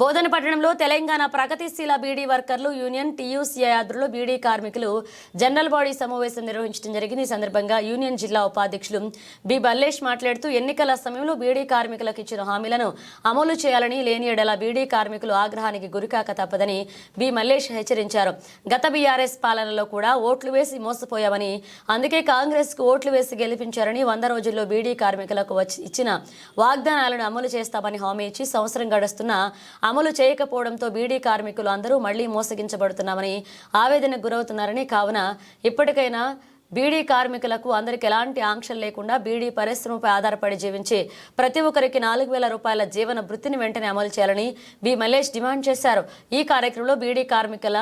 బోధన పట్టణంలో తెలంగాణ ప్రగతిశీల బీడీ వర్కర్లు యూనియన్ టీయూసీఐ ఆధ్వర్యంలో బీడీ కార్మికులు జనరల్ బాడీ సమావేశం నిర్వహించడం జరిగింది. ఈ సందర్భంగా యూనియన్ జిల్లా ఉపాధ్యక్షులు బి. బల్లేష్ మాట్లాడుతూ ఎన్నికల సమయంలో బీడీ కార్మికులకు ఇచ్చిన హామీలను అమలు చేయాలని లేని ఎడల బీడీ కార్మికులు ఆగ్రహానికి గురికాక తప్పదని బి. మల్లేష్ హెచ్చరించారు. గత బీఆర్ఎస్ పాలనలో కూడా ఓట్లు వేసి మోసపోయామని అందుకే కాంగ్రెస్కు ఓట్లు వేసి గెలిపించారని వంద రోజుల్లో బీడీ కార్మికులకు వచ్చి ఇచ్చిన వాగ్దానాలను అమలు చేస్తామని హామీ ఇచ్చి సంవత్సరం గడుస్తున్నా అమలు చేయకపోవడంతో బీడీ కార్మికులు అందరూ మళ్ళీ మోసగించబడుతున్నామని ఆవేదనకు గురవుతున్నారని కావున ఇప్పటికైనా బీడీ కార్మికులకు అందరికి ఎలాంటి ఆంక్షలు లేకుండా బీడీ పరిశ్రమపై ఆధారపడి జీవించే ప్రతి ఒక్కరికి నాలుగు వేల రూపాయల జీవన వృత్తిని వెంటనే అమలు చేయాలని బి మల్లేష్ డిమాండ్ చేశారు. ఈ కార్యక్రమంలో బీడీ కార్మికుల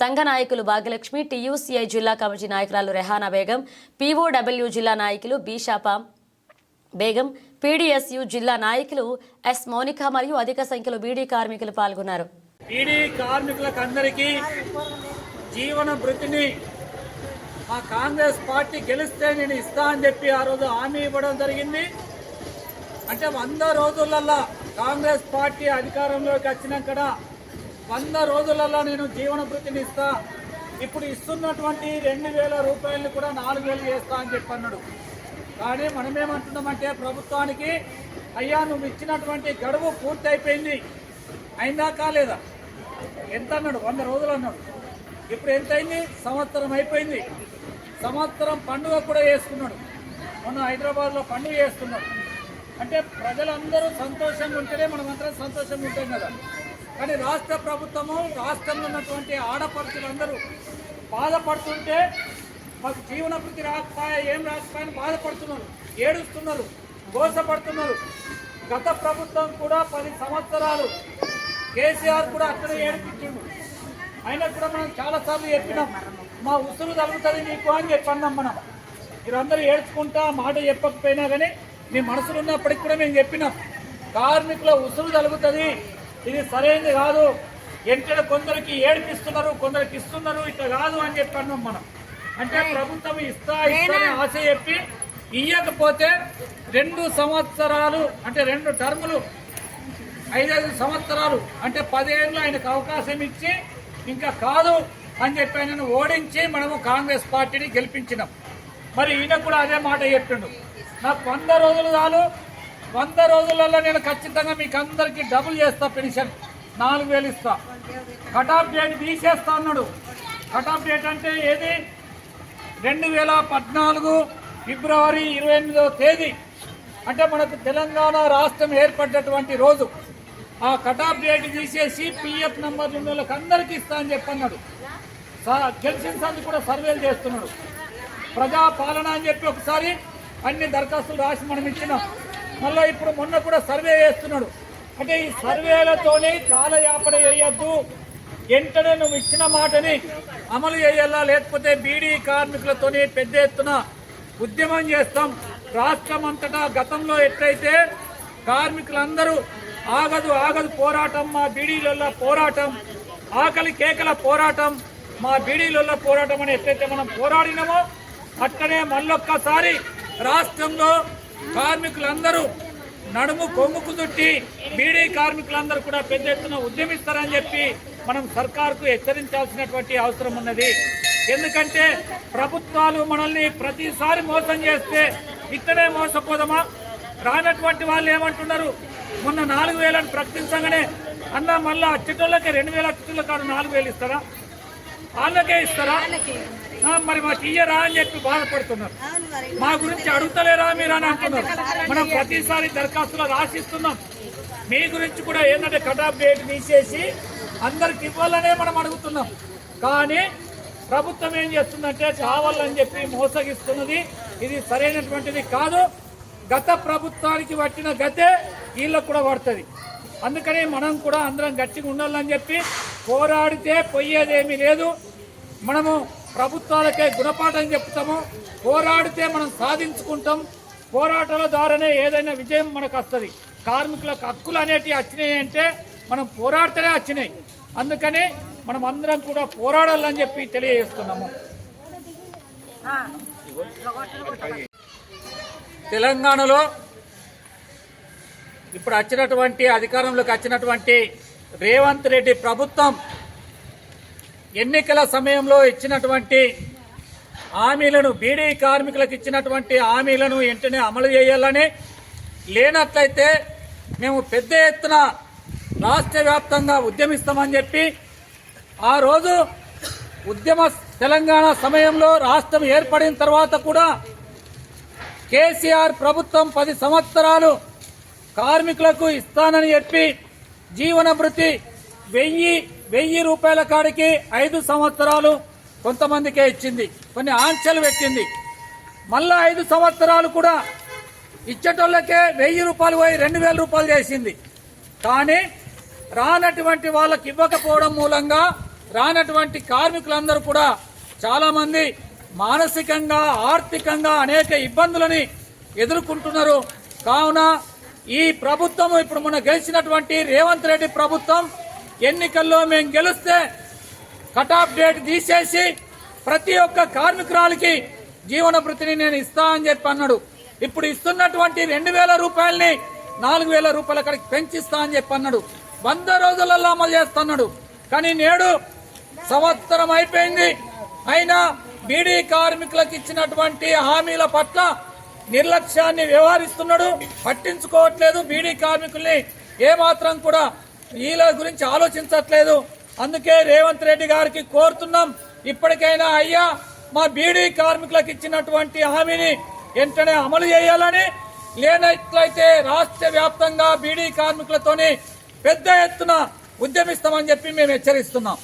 సంఘ నాయకులు భాగ్యలక్ష్మి టీయూసీఐ జిల్లా కమిటీ నాయకురాలు రెహానా బేగం పీఓడబ్ల్యూ జిల్లా నాయకులు బి షాపా బేగం పీడీఎస్యు జిల్లా నాయకులు ఎస్ మౌనిక మరియు అధిక సంఖ్యలో బీడీ కార్మికులు పాల్గొన్నారు. బీడీ కార్మికులకు అందరికీ జీవన వృత్తిని మా కాంగ్రెస్ పార్టీ గెలిస్తే నేను ఇస్తా అని చెప్పి ఆ రోజు హామీ ఇవ్వడం జరిగింది. అంటే వంద రోజులల్లా కాంగ్రెస్ పార్టీ అధికారంలోకి వచ్చినాక వంద రోజులల్లా నేను జీవన వృత్తిని ఇస్తా ఇప్పుడు ఇస్తున్నటువంటి రెండు వేల రూపాయలను కూడా నాలుగు వేలు చేస్తా అని చెప్పి అన్నాడు. కానీ మనమేమంటున్నామంటే ప్రభుత్వానికి అయ్యా నువ్వు ఇచ్చినటువంటి గడువు పూర్తి అయిపోయింది అయిందా కాలేదా? ఎంత అన్నాడు? వంద రోజులు అన్నాడు. ఇప్పుడు ఎంత అయింది? సంవత్సరం అయిపోయింది. సంవత్సరం పండుగ కూడా చేసుకున్నాడు. మొన్న హైదరాబాద్లో పండుగ చేస్తున్నాడు. అంటే ప్రజలందరూ సంతోషంగా ఉంటేనే మనం సంతోషంగా ఉంటాం కదా. కానీ రాష్ట్ర ప్రభుత్వము రాష్ట్రంలో ఉన్నటువంటి ఆడపడుచులందరూ బాధపడుతుంటే మాకు జీవనభృతి వృత్తి రాకపోయా ఏం రాకపోయా బాధపడుతున్నారు ఏడుస్తున్నారు గోసపడుతున్నారు. గత ప్రభుత్వం కూడా పది సంవత్సరాలు కేసీఆర్ కూడా అక్కడే ఏడిపించిండు. అయినా కూడా మనం చాలాసార్లు చెప్పినాం మా ఉసురు తగ్గుతుంది నీకు అని చెప్పన్నాం మనం. మీరందరూ ఏడ్చుకుంటా మాట చెప్పకపోయినా కానీ మీ మనసులో ఉన్నప్పటికి కూడా మేము చెప్పినాం. కార్మికుల ఉసురు తగ్గుతుంది ఇది సరైనది కాదు. ఎంటనే కొందరికి ఏడిపిస్తున్నారు కొందరికి ఇస్తున్నారు ఇట్లా కాదు అని చెప్పన్నాం మనం. అంటే ప్రభుత్వం ఇస్తా ఇస్తా అని ఆశ చెప్పి ఇయ్యకపోతే రెండు సంవత్సరాలు అంటే రెండు టర్ములు ఐదైదు సంవత్సరాలు అంటే పదేళ్ళు ఆయనకు అవకాశం ఇచ్చి ఇంకా కాదు అని చెప్పి ఆయనను ఓడించి మనము కాంగ్రెస్ పార్టీని గెలిపించినాం. మరి ఈయన కూడా అదే మాట చెప్పిండు. నాకు వంద రోజులు చాలు. వంద రోజులలో నేను ఖచ్చితంగా మీకు అందరికీ డబుల్ చేస్తా పెన్షన్. నాలుగు వేలు ఇస్తా. కట్ ఆఫ్ డేట్ తీసేస్తా అన్నాడు. కట్ ఆఫ్ డేట్ అంటే ఏది? రెండు వేల పద్నాలుగు ఫిబ్రవరి ఇరవై ఎనిమిదవ తేదీ. అంటే మనకు తెలంగాణ రాష్ట్రం ఏర్పడ్డటువంటి రోజు. ఆ కటాఫ్ డేట్ తీసేసి పిఎఫ్ నంబర్ ఉన్న వాళ్ళకి అందరికీ ఇస్తా అని చెప్పన్నాడు. స- గెలిచిన సంది కూడా సర్వేలు చేస్తున్నాడు. ప్రజా పాలన అని చెప్పి ఒకసారి అన్ని దరఖాస్తులు రాసి మనం ఇచ్చినాం. మళ్ళీ ఇప్పుడు మొన్న కూడా సర్వే చేస్తున్నాడు. అంటే ఈ సర్వేలతోని కాలయాపన వేయద్దు వెంటనే నువ్వు ఇచ్చిన మాటని అమలు చేయాలా? లేకపోతే బీడీ కార్మికులతోని పెద్ద ఎత్తున ఉద్యమం చేస్తాం. రాష్ట్రం అంతటా గతంలో ఎట్లయితే కార్మికులందరూ ఆగదు ఆగదు పోరాటం మా బీడీలలో పోరాటం ఆకలి కేకల పోరాటం మా బీడీలలో పోరాటం అని ఎట్లయితే మనం పోరాడినామో అట్లనే మళ్ళొక్కసారి రాష్ట్రంలో కార్మికులందరూ నడుము కొమ్ముకు చుట్టి బీడీ కార్మికులందరూ కూడా పెద్ద ఎత్తున ఉద్యమిస్తారని చెప్పి మనం సర్కార్కు హెచ్చరించాల్సినటువంటి అవసరం ఉన్నది. ఎందుకంటే ప్రభుత్వాలు మనల్ని ప్రతిసారి మోసం చేస్తే ఇక్కడే మోసపోదామా? రానటువంటి వాళ్ళు ఏమంటున్నారు? మొన్న నాలుగు వేలను ప్రకటించగానే అన్న మళ్ళా అచ్చటోళ్ళకి రెండు వేల అచ్చటోళ్ళ కాదు నాలుగు వేలు ఇస్తారా? వాళ్ళకే ఇస్తారా? మరి మాకు ఇయ్యరా అని చెప్పి బాధపడుతున్నారు. మా గురించి అడుగుతలేరా మీరు అని అంటున్నారు. మనం ప్రతిసారి దరఖాస్తులో రాసిస్తున్నాం. మీ గురించి కూడా ఏంటంటే కటాఫ్ డేట్ తీసేసి అందరికి ఇవ్వాలనే మనం అడుగుతున్నాం. కానీ ప్రభుత్వం ఏం చేస్తుందంటే కావాలని చెప్పి మోసగిస్తున్నది. ఇది సరైనటువంటిది కాదు. గత ప్రభుత్వానికి పట్టిన గతే వీళ్ళకు కూడా పడుతుంది. అందుకని మనం కూడా అందరం గట్టిగా ఉండాలని చెప్పి పోరాడితే పోయేదేమీ లేదు. మనము ప్రభుత్వాలకే గుణపాఠం చెప్తాము. పోరాడితే మనం సాధించుకుంటాం. పోరాటాల ద్వారానే ఏదైనా విజయం మనకు వస్తుంది. కార్మికులకు హక్కులు అనేటివి వచ్చినాయి అంటే మనం పోరాడితేనే వచ్చినాయి. అందుకనే మనం అందరం కూడా పోరాడాలని చెప్పి తెలియజేస్తున్నాము. తెలంగాణలో ఇప్పుడు వచ్చినటువంటి అధికారంలోకి వచ్చినటువంటి రేవంత్ రెడ్డి ప్రభుత్వం ఎన్నికల సమయంలో ఇచ్చినటువంటి హామీలను బీడీ కార్మికులకు ఇచ్చినటువంటి హామీలను వెంటనే అమలు చేయాలని లేనట్లయితే మేము పెద్ద ఎత్తున రాష్ట్ర వ్యాప్తంగా ఉద్యమిస్తామని చెప్పి ఆ రోజు ఉద్యమ తెలంగాణ సమయంలో రాష్ట్రం ఏర్పడిన తర్వాత కూడా కేసీఆర్ ప్రభుత్వం పది సంవత్సరాలు కార్మికులకు ఇస్తానని చెప్పి జీవనభృతి వెయ్యి వెయ్యి రూపాయల కాడికి ఐదు సంవత్సరాలు కొంతమందికే ఇచ్చింది. కొన్ని ఆంక్షలు పెట్టింది. మళ్ళా ఐదు సంవత్సరాలు కూడా ఇచ్చేటోళ్ళకే వెయ్యి రూపాయలు పోయి రెండు వేల రూపాయలు చేసింది. కానీ రానటువంటి వాళ్ళకి ఇవ్వకపోవడం మూలంగా రానటువంటి కార్మికులందరూ కూడా చాలామంది మానసికంగా ఆర్థికంగా అనేక ఇబ్బందులని ఎదుర్కొంటున్నారు. కావున ఈ ప్రభుత్వం ఇప్పుడు మన గెలిచినటువంటి రేవంత్ రెడ్డి ప్రభుత్వం ఎన్నికల్లో మేము గెలిస్తే కటాఫ్ డేట్ తీసేసి ప్రతి ఒక్క కార్మికురాలకి జీవన భృతిని నేను ఇస్తా అని చెప్పి అన్నాడు. ఇప్పుడు ఇస్తున్నటువంటి రెండు వేల రూపాయలని నాలుగు వేల రూపాయల కడికి పెంచిస్తా అని చెప్పి అన్నాడు. వంద రోజులలో అమలు చేస్తున్నాడు. కానీ నేడు సంవత్సరం అయిపోయింది. అయినా బీడీ కార్మికులకు ఇచ్చినటువంటి హామీల పట్ల నిర్లక్ష్యాన్ని వ్యవహరిస్తున్నాడు. పట్టించుకోవట్లేదు బీడీ కార్మికుల్ని. ఏమాత్రం కూడా వీళ్ళ గురించి ఆలోచించట్లేదు. అందుకే రేవంత్ రెడ్డి గారికి కోరుతున్నాం. ఇప్పటికైనా అయ్యా మా బీడీ కార్మికులకు ఇచ్చినటువంటి హామీని వెంటనే అమలు చేయాలని లేనట్లయితే రాష్ట్ర వ్యాప్తంగా బీడీ కార్మికులతోని పెద్ద ఎత్తున ఉద్యమిస్తామని చెప్పి మేము హెచ్చరిస్తున్నాం.